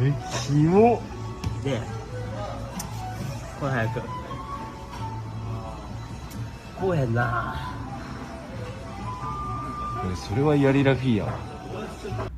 えキモでこれ早くこうへんなえそれはやりラフィーやわ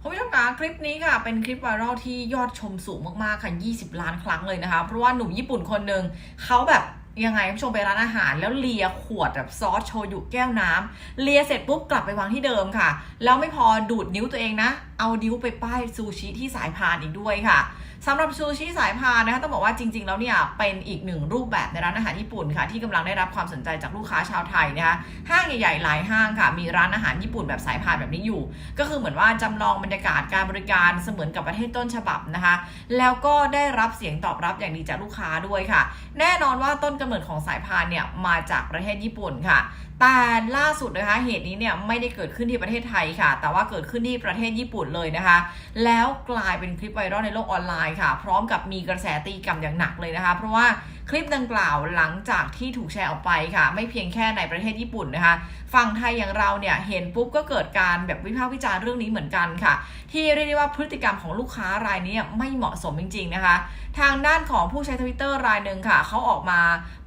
คุณผู้ชมคะคลิปนี้ค่ะ เป็นคลิปไวรัลที่ยอดชมสูงมากๆค่ะ 20 ล้านครั้งเลยนะคะ เพราะว่าหนุ่มญี่ปุ่นคนหนึ่งเขาแบบยังไงคุณผู้ชมไปร้านอาหาร แล้วเลียขวดแบบซอสโชยุแก้วน้ำเลียเสร็จปุ๊บกลับไปวางที่เดิมค่ะ แล้วไม่พอดูดนิ้วตัวเองนะ เอานิ้วไปป้ายซูชิที่สายพานอีกด้วยค่ะสำหรับซูชิสายพานนะคะต้องบอกว่าจริง ๆ แล้วเนี่ยเป็นอีกหนึ่งรูปแบบในร้านอาหารญี่ปุ่นค่ะ ที่กำลังได้รับความสนใจจากลูกค้าชาวไทยนะคะห้างใหญ่ๆหลายห้างค่ะ มีร้านอาหารญี่ปุ่นแบบสายพานแบบนี้อยู่ ก็คือเหมือนว่าจำลองบรรยากาศการบริการเสมือนกับประเทศต้นฉบับนะคะ แล้วก็ได้รับเสียงตอบรับอย่างดีจากลูกค้าด้วยค่ะ แน่นอนว่าต้นกำเนิดของสายพานเนี่ยมาจากประเทศญี่ปุ่นค่ะแต่ล่าสุดนะคะเหตุนี้เนี่ยไม่ได้เกิดขึ้นที่ประเทศไทยค่ะ แต่ว่าเกิดขึ้นที่ประเทศญี่ปุ่นเลยนะคะ แล้วกลายเป็นคลิปไวรัลในโลกออนไลน์ค่ะ พร้อมกับมีกระแสตีกลับอย่างหนักเลยนะคะ เพราะว่าคลิปดังกล่าวหลังจากที่ถูกแชร์ออกไปค่ะ ไม่เพียงแค่ในประเทศญี่ปุ่นนะคะฝั่งไทยอย่างเราเนี่ยเห็นปุ๊บก็เกิดการแบบวิพากษ์วิจารณ์เรื่องนี้เหมือนกันค่ะ ที่เรียกได้ว่าพฤติกรรมของลูกค้ารายนี้ไม่เหมาะสมจริง ๆ นะคะ ทางด้านของผู้ใช้ทวิตเตอร์รายหนึ่งค่ะเขาออกมา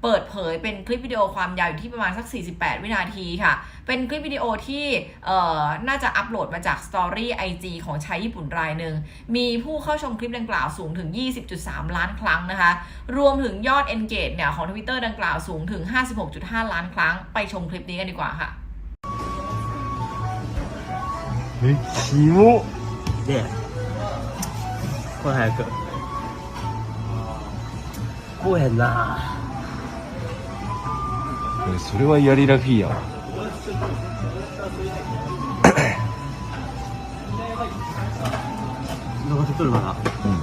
เปิดเผยเป็นคลิปวิดีโอความยาวอยู่ที่ประมาณสัก 48 วินาทีค่ะ เป็นคลิปวิดีโอที่เอ่อน่าจะอัปโหลดมาจากสตอรี่ IG ของชายญี่ปุ่นรายหนึ่งมีผู้เข้าชมคลิปดังกล่าวสูงถึง 20.3 ล้านครั้งนะคะ รวมถึงยอดengage เนี่ยของทวิตเตอร์ดังกล่าวสูงถึง 56.5 ล้านครั้ง ไปชมคลิปนี้กันดีกว่าค่ะ えキモでこれ早くこうへんなえそれはやりラフィーやわ残ってくるまだうん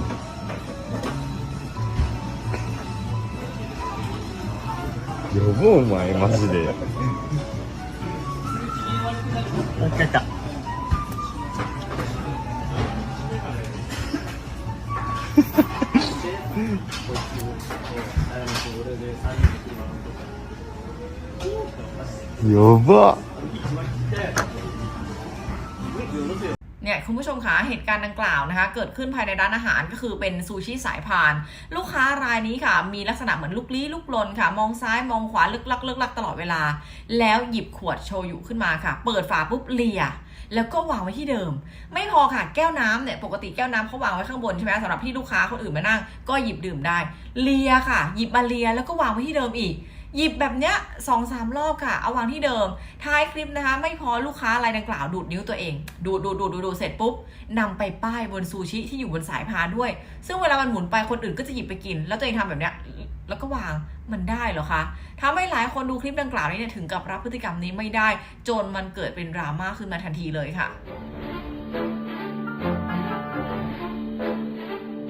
呼ぼうお前マジで。あ来た来た。やば。っ เนี่ยคุณผู้ชมคะเหตุการณ์ดังกล่าวนะคะ เกิดขึ้นภายในร้านอาหารก็คือเป็นซูชิสายพาน ลูกค้ารายนี้ค่ะ มีลักษณะเหมือนลุกลี้ลุกลนค่ะ มองซ้ายมองขวาลึกลักลึกลักตลอดเวลา แล้วหยิบขวดโชยุขึ้นมาค่ะ เปิดฝาปุ๊บเลียแล้วก็วางไว้ที่เดิม ไม่พอค่ะแก้วน้ำเนี่ยปกติแก้วน้ำเขาวางไว้ข้างบนใช่ไหมสำหรับที่ลูกค้าคนอื่นมานั่งก็หยิบดื่มได้เลียค่ะ หยิบมาเลียแล้วก็วางไว้ที่เดิมอีก หยิบแบบเนี้ยสองสามรอบค่ะ เอาวางที่เดิม ท้ายคลิปนะคะ ไม่พอลูกค้ารายดังกล่าวดูดนิ้วตัวเอง ดูดดูดดูดดูดูเสร็จปุ๊บนำไปป้ายบนซูชิที่อยู่บนสายพานด้วย ซึ่งเวลามันหมุนไปคนอื่นก็จะหยิบไปกิน แล้วตัวเองทำแบบเนี้ยแล้วก็วางมันได้เหรอคะทำให้หลายคนดูคลิปดังกล่าวนี้เนี่ยถึงกับรับพฤติกรรมนี้ไม่ได้ จนมันเกิดเป็นดราม่าขึ้นมาทันทีเลยค่ะ